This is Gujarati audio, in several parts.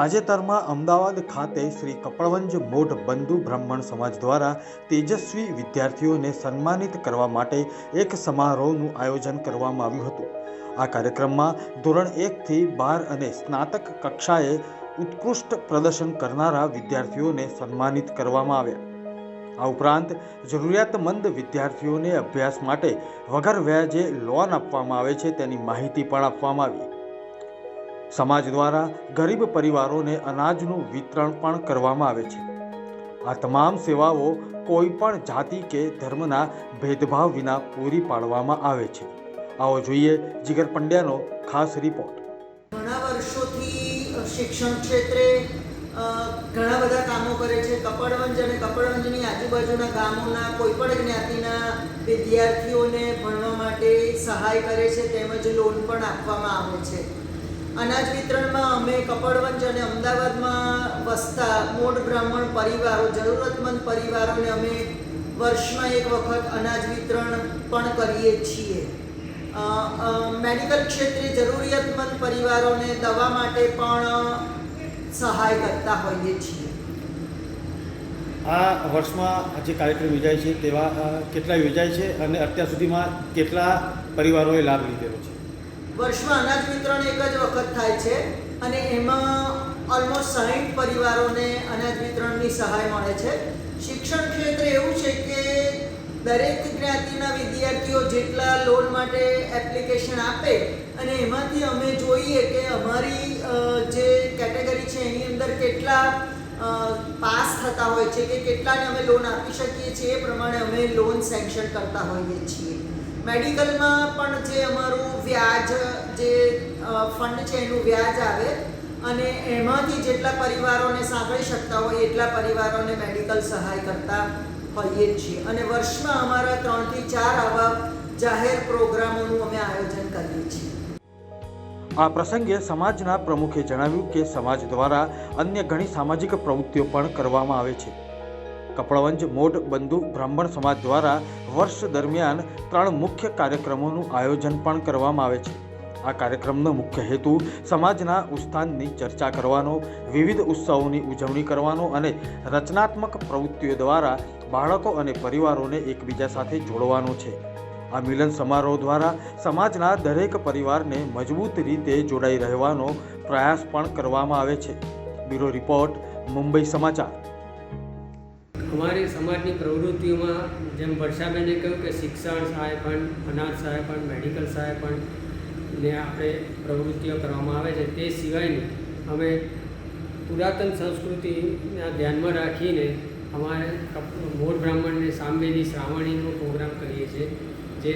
તાજેતરમાં અમદાવાદ ખાતે શ્રી કપડવંજ મોઢ બંધુ બ્રાહ્મણ સમાજ દ્વારા તેજસ્વી વિદ્યાર્થીઓને સન્માનિત કરવા માટે એક સમારોહનું આયોજન કરવામાં આવ્યું હતું. આ કાર્યક્રમમાં ધોરણ એકથી બાર અને સ્નાતક કક્ષાએ ઉત્કૃષ્ટ પ્રદર્શન કરનારા વિદ્યાર્થીઓને સન્માનિત કરવામાં આવ્યા. આ ઉપરાંત જરૂરિયાતમંદ વિદ્યાર્થીઓને અભ્યાસ માટે વગર વ્યાજે લોન આપવામાં આવે છે તેની માહિતી પણ આપવામાં આવી. સમાજ દ્વારા ગરીબ પરિવારોને અનાજનું વિતરણ પણ કરવામાં આવે છે. આ તમામ સેવાઓ કોઈ પણ જાતિ કે ધર્મના ભેદભાવ વિના પૂરી પાડવામાં આવે છે. આવો જોઈએ જીગર પંડ્યાનો ખાસ રિપોર્ટ. ઘણા વર્ષોથી શિક્ષણ ક્ષેત્રે ઘણા બધા કામો કરે છે. કપડવંજ અને કપડવંજની આજુબાજુના ગામોના કોઈ પણ જ્ઞાતિના વિદ્યાર્થીઓને ભણવા માટે સહાય કરે છે, તેમજ લોન પણ આપવામાં આવે છે. અનાજ વિતરણમાં અમે કપડવંજ અને અમદાવાદમાં વસતા મોટ બ્રાહ્મણ પરિવારો, જરૂરતમંદ પરિવારોને અમે વર્ષમાં એક વખત અનાજ વિતરણ પણ કરીએ છીએ. મેડિકલ ક્ષેત્રે જરૂરિયાતમંદ પરિવારોને દવા માટે પણ સહાય કરતા હોઈએ છીએ. આ વર્ષમાં જે કાર્યક્રમ યોજાય છે તેવા કેટલા યોજાય છે અને અત્યાર સુધીમાં કેટલા પરિવારોએ લાભ લીધેલો છે? વર્ષમાં અનાજ વિતરણ એક જ વખત થાય છે અને એમાં ઓલમોસ્ટ સાહીઠ પરિવારોને અનાજ વિતરણની સહાય મળે છે. શિક્ષણ ક્ષેત્રે એવું છે કે દરેક જ્ઞાતિના વિદ્યાર્થીઓ જેટલા લોન માટે એપ્લિકેશન આપે અને એમાંથી અમે જોઈએ કે અમારી જે કેટેગરી છે એની અંદર કેટલા પાસ થતા હોય છે કે કેટલાને અમે લોન આપી શકીએ છીએ એ પ્રમાણે અમે લોન સેન્કશન કરતા હોઈએ છીએ. મેડિકલમાં પણ જે અમારું વ્યાજ જે ફંડ છે, એનું વ્યાજ આવે અને એમાંથી જેટલા પરિવારોને સાંભળી શકતા હોય, એટલા પરિવારોને મેડિકલ સહાય કરતા હોઈએ છીએ. અને વર્ષમાં અમારા ત્રણથી ચાર આવા જાહેર પ્રોગ્રામોનું અમે આયોજન કરીએ છીએ. આ પ્રસંગે સમાજના પ્રમુખે જણાવ્યું કે સમાજ દ્વારા અન્ય ઘણી સામાજિક પ્રવૃત્તિઓ પણ કરવામાં આવે છે. કપડવંજ મોઢ બંધુ બ્રાહ્મણ સમાજ દ્વારા વર્ષ દરમિયાન ત્રણ મુખ્ય કાર્યક્રમોનું આયોજન પણ કરવામાં આવે છે. આ કાર્યક્રમનો મુખ્ય હેતુ સમાજના ઉત્થાનની ચર્ચા કરવાનો, વિવિધ ઉત્સવોની ઉજવણી કરવાનો અને રચનાત્મક પ્રવૃત્તિઓ દ્વારા બાળકો અને પરિવારોને એકબીજા સાથે જોડવાનો છે. આ મિલન સમારોહ દ્વારા સમાજના દરેક પરિવારને મજબૂત રીતે જોડાઈ રહેવાનો પ્રયાસ પણ કરવામાં આવે છે. બ્યુરો રિપોર્ટ, મુંબઈ સમાચાર. અમારી સમાજની પ્રવૃત્તિઓમાં જેમ વર્ષાબેને કહ્યું કે શિક્ષણ સહાય ફંડ અનાજ સહાય ફંડ મેડિકલ સહાય ફંડ ને આપણે પ્રવૃત્તિઓ કરવામાં આવે છે. તે સિવાયની અમે પુરાતન સંસ્કૃતિના ધ્યાનમાં રાખીને અમારે મોર બ્રાહ્મણને સામવેદી શ્રાવણીનો પ્રોગ્રામ કરીએ છીએ, જે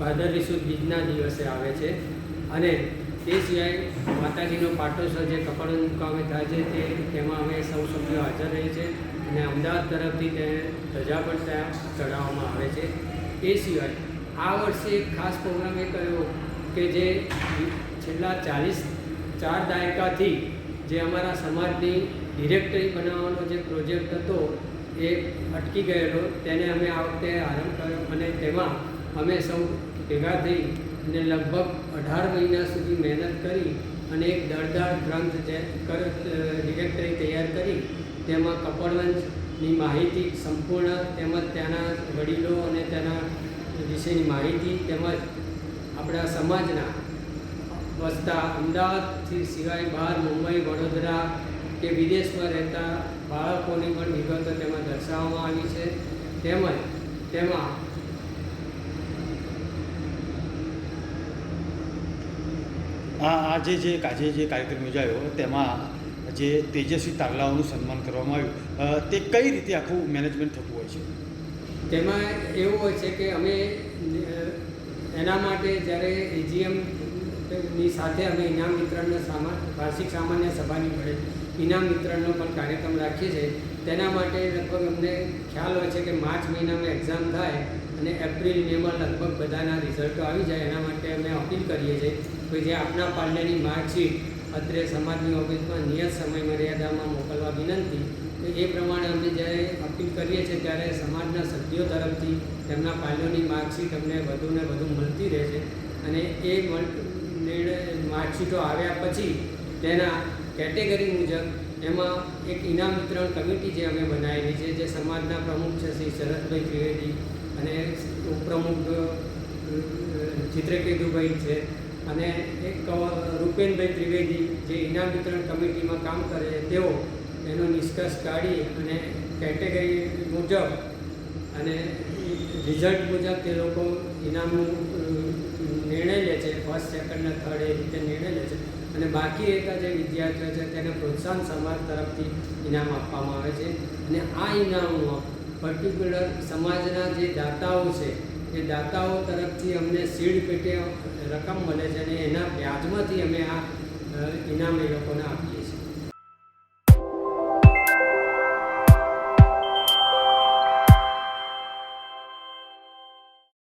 ભાદરવી સુદ બીજના દિવસે આવે છે. અને તે સિવાય માતાજીનો પાટોત્સવ જે કપડ મુકામે થાય છે, તે તેમાં અમે સૌ સભ્યો હાજર રહીએ છીએ. અને અમદાવાદ તરફથી તેને ધજા પણ ત્યાં ચડાવવામાં આવે છે. એ સિવાય આ વર્ષે એક ખાસ પ્રોગ્રામ એ કર્યો કે જે છેલ્લા ચાલીસ, ચાર દાયકાથી જે અમારા સમાજની ડિરેક્ટરી બનાવવાનો જે પ્રોજેક્ટ હતો એ અટકી ગયેલો. તેને અમે આ વખતે આરંભ કર્યો અને તેમાં અમે સૌ ભેગા થઈ અને લગભગ અઢાર મહિના સુધી મહેનત કરી અને એક દળદાર ગ્રંથ જે ડિરેક્ટરી તૈયાર કરી તેમાં કપડવંશની માહિતી સંપૂર્ણ તેમજ ત્યાંના વડીલો અને તેના વિશેની માહિતી તેમજ આપણા સમાજના વસતા અમદાવાદથી સિવાય બહાર મુંબઈ, વડોદરા કે વિદેશમાં રહેતા બાળકોની પણ વિગતો તેમાં દર્શાવવામાં આવી છે. તેમજ તેમાં આ આજે જે આજે જે કાર્યક્રમ યોજાયો, તેમાં જે તેજસ્વી તારલાઓનું સન્માન કરવામાં આવ્યું. તે કઈ રીતે આખું મેનેજમેન્ટ થતું હોય છે? તેમાં એવું હોય છે કે અમે એના માટે જ્યારે એજીએમની સાથે અમે ઇનામ વિતરણનો સામા, વાર્ષિક સામાન્ય સભાની મળે ઇનામ વિતરણનો પણ કાર્યક્રમ રાખીએ છીએ, તેના માટે લગભગ અમને ખ્યાલ હોય છે કે માર્ચ મહિનામાં એક્ઝામ થાય અને એપ્રિલ મેમાં લગભગ બધાના રિઝલ્ટો આવી જાય, એના માટે અમે અપીલ કરીએ છીએ કે જે આપના પાલ્યની માર્કશીટ અત્રે સમાજની ઓફિસમાં નિયત સમય મર્યાદામાં મોકલવા વિનંતી તો એ પ્રમાણે અમે જ્યારે અપીલ કરીએ છીએ ત્યારે સમાજના સભ્યો તરફથી તેમના પાલ્યોની માર્કશીટ અમને વધુ ને વધુ મળતી રહે છે. અને એ નિર્ણય, માર્કશીટો આવ્યા પછી તેના કેટેગરી મુજબ એમાં એક ઇનામ વિતરણ કમિટી જે અમે બનાવેલી છે, જે સમાજના પ્રમુખ છે શ્રી શરદભાઈ ત્રિવેદી અને ઉપપ્રમુખ ચિત્રકેતુભાઈ છે. અને એક રૂપેનભાઈ ત્રિવેદી જે ઇનામ વિતરણ કમિટીમાં કામ કરે તેઓ એનો નિષ્કર્ષ કાઢી અને કેટેગરી મુજબ અને રિઝલ્ટ મુજબ તે લોકો ઇનામનું નિર્ણય લે છે ફર્સ્ટ સેકન્ડ ને થર્ડ એ રીતે નિર્ણય લે છે. અને બાકી રહેતા જે વિદ્યાર્થીઓ છે, તેને પ્રોત્સાહન સમાજ તરફથી ઇનામ આપવામાં આવે છે. અને આ ઇનામમાં પર્ટિક્યુલર સમાજના જે દાતાઓ છે એ દાતાઓ તરફથી અમને સીડ પેટે રકમ મળે છે અને એના વ્યાજમાંથી અમે આ ઇનામ એ લોકોને આપીએ છીએ.